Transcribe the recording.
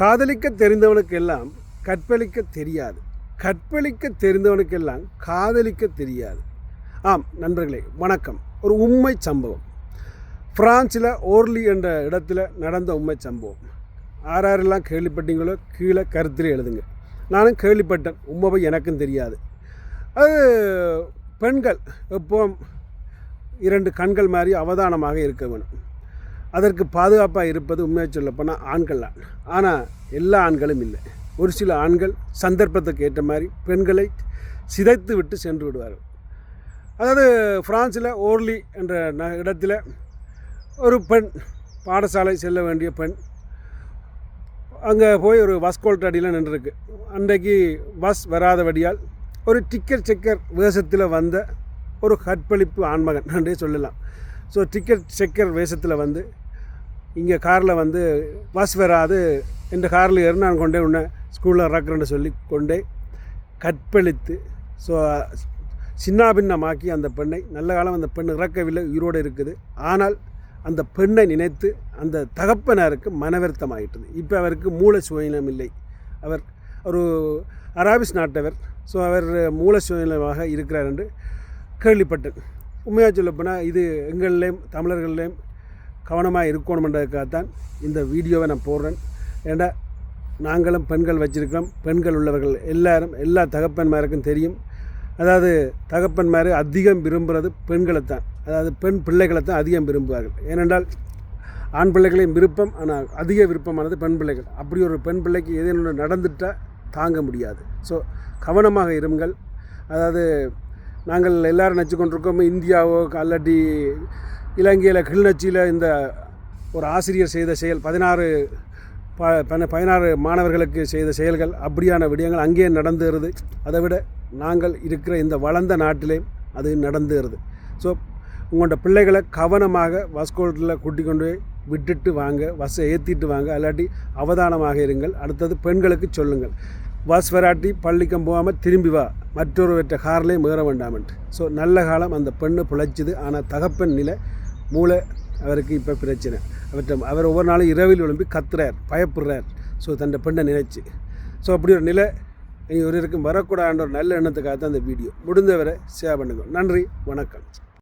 காதலிக்க தெரிந்தவனுக்கெல்லாம் கற்பழிக்க தெரியாது. கற்பழிக்க தெரிந்தவனுக்கெல்லாம் காதலிக்க தெரியாது. ஆம் நண்பர்களே வணக்கம். ஒரு உண்மை சம்பவம். பிரான்சில் ஓர்லி என்ற இடத்துல நடந்த உண்மை சம்பவம். ஆறாரெல்லாம் கேள்விப்பட்டீங்களோ? கீழே கருத்தில் எழுதுங்க. நானும் கேள்விப்பட்டேன். உண்மை எனக்கும் தெரியாது. அது பெண்கள் எப்போ இரண்டு கண்கள் மாதிரி அவதானமாக இருக்க வேணும். அதற்கு பாதுகாப்பாக இருப்பது உண்மையாக சொல்லப்போனால் ஆண்கள் தான். ஆனால் எல்லா ஆண்களும் இல்லை. ஒரு சில ஆண்கள் சந்தர்ப்பத்துக்கு ஏற்ற மாதிரி பெண்களை சிதைத்து விட்டு சென்று விடுவார்கள். அதாவது ஃப்ரான்ஸில் ஓர்லி என்ற ந இடத்துல ஒரு பெண் பாடசாலை செல்ல வேண்டிய பெண் அங்கே போய் ஒரு வஸ்கோல்ட் அடியில் நின்றுருக்கு. அன்றைக்கு பஸ் வராதபடியால் ஒரு டிக்கெட் செக்கர் வேஷத்தில் வந்த ஒரு கற்பழிப்பு ஆண்மகன் என்றே சொல்லலாம். ஸோ டிக்கெட் செக்கர் வேஷத்தில் வந்து இங்கே காரில் வந்து பஸ் வராது. இந்த காரில் ஏறி நான் கொண்டே உன்னை ஸ்கூலில் இறக்குறேன்னு சொல்லி கொண்டே கற்பழித்து ஸோ சின்னாபின்னமாக்கி அந்த பெண்ணை. நல்ல காலம் அந்த பெண் இறக்கவில்லை உயிரோடு இருக்குது. ஆனால் அந்த பெண்ணை நினைத்து அந்த தகப்பனாருக்கு மனவருத்தமாயிட்டது. இப்போ அவருக்கு மூல சுயநலம் இல்லை. அவர் ஒரு அராபிஸ் நாட்டவர் ஸோ அவர் மூல சுயநலமாக இருக்கிறார் என்று கேள்விப்பட்டேன். உண்மையாக சொல்லப்போனால் இது எங்கள்லேயும் தமிழர்கள்லேயும் கவனமாக இருக்கணுமென்றதுக்காகத்தான் இந்த வீடியோவை நான் போடுறேன். ஏன்னா நாங்களும் பெண்கள் வச்சுருக்கிறோம். பெண்கள் உள்ளவர்கள் எல்லாரும் எல்லா தகப்பன்மாருக்கும் தெரியும். அதாவது தகப்பன்மார் அதிகம் விரும்புகிறது பெண்களை தான் அதாவது பெண் பிள்ளைகளை தான் அதிகம் விரும்புவார்கள். ஏனென்றால் ஆண் பிள்ளைகளையும் விருப்பம் ஆனால் அதிக விருப்பமானது பெண் பிள்ளைகள். அப்படி ஒரு பெண் பிள்ளைக்கு ஏதேனும் நடந்துட்டால் தாங்க முடியாது. ஸோ கவனமாக இருங்கள். அதாவது நாங்கள் எல்லோரும் நினச்சி கொண்டிருக்கோம் இந்தியாவோ அல்லாட்டி இலங்கையில் கிளிநொச்சியில் இந்த ஒரு ஆசிரியர் செய்த செயல் பதினாறு ப பதினாறு மாணவர்களுக்கு செய்த செயல்கள் அப்படியான விடயங்கள் அங்கேயே நடந்துருது அதை விட நாங்கள் இருக்கிற இந்த வளர்ந்த நாட்டிலே அது நடந்துருது ஸோ உங்களோட பிள்ளைகளை கவனமாக வஸ்கோட்டில் கூட்டி கொண்டு போய் விட்டுட்டு வாங்க பஸ்ஸை ஏற்றிட்டு வாங்க இல்லாட்டி அவதானமாக இருங்கள். அடுத்தது பெண்களுக்கு சொல்லுங்கள். பஸ் வராட்டி பள்ளிக்கம் போகாமல் திரும்பி வா. மற்றொருவற்ற கார்லேயும் ஏற வேண்டாமன்ட்டு. ஸோ நல்ல காலம் அந்த பெண்ணு பிழைச்சிது. ஆனால் தகப்பன் நிலை மூளை அவருக்கு இப்போ பிரச்சனை. அவர்கிட்ட அவர் ஒவ்வொரு நாளும் இரவில் எழும்பி கத்துறார் பயப்படுறார். ஸோ தன் பெண்ணை நினைச்சு. ஸோ அப்படி ஒரு நிலை இனி ஒரு இருக்கும் வரக்கூடாதுன்ற ஒரு நல்ல எண்ணத்துக்காக தான் அந்த வீடியோ முடிந்தவரை ஷேர் பண்ணுங்கள். நன்றி வணக்கம்.